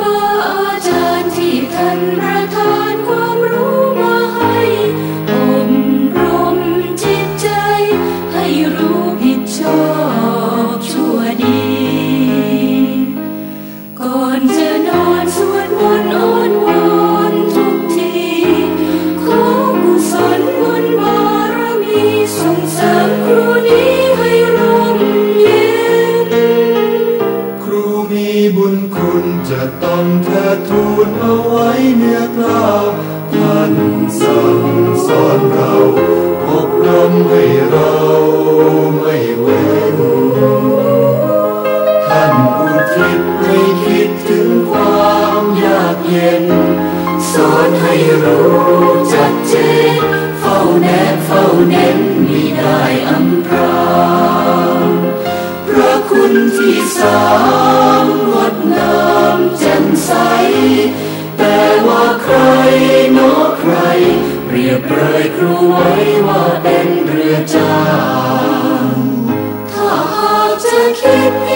บาอาจารย์ที่ท่านรัก ทูลเอาไว้เนื้อกล้าท่านสั่งสอนเราอบรมให้เราไม่เว้นท่านอุทิศให้คิดถึงความยากเย็น สอนให้รู้จัดเจนเฝ้าแนบเฝ้าเน้นมีได้อำพรางพระคุณที่สา รู้ไว้ว่าเป็นเรือจางถ้าหากจะคิด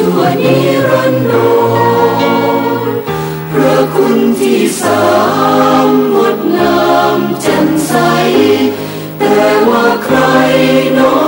ชั่วนิรันดรพระคุณที่สามหมดงามแจ่มใส แต่ว่าใครน้อ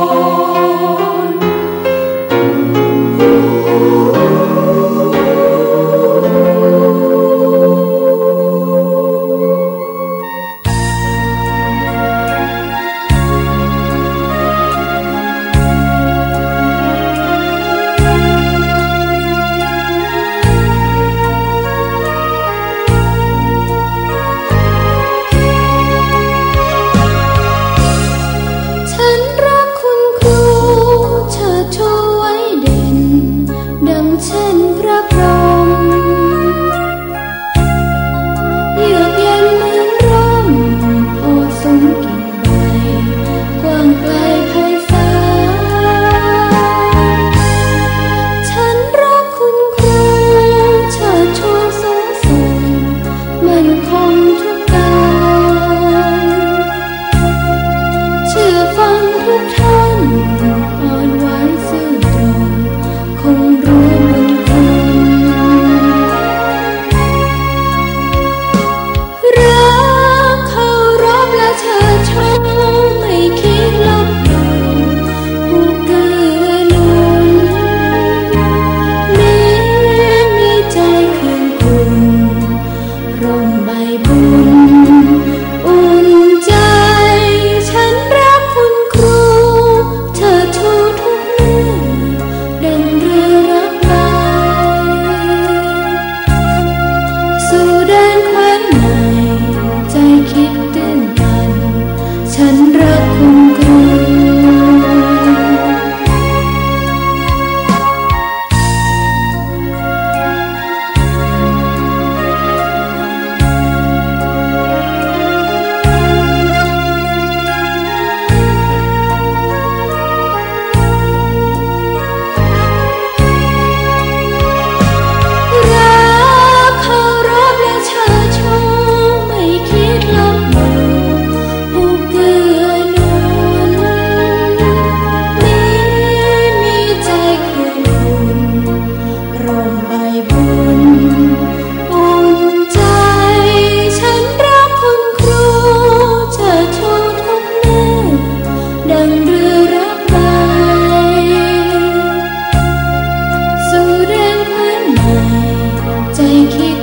keep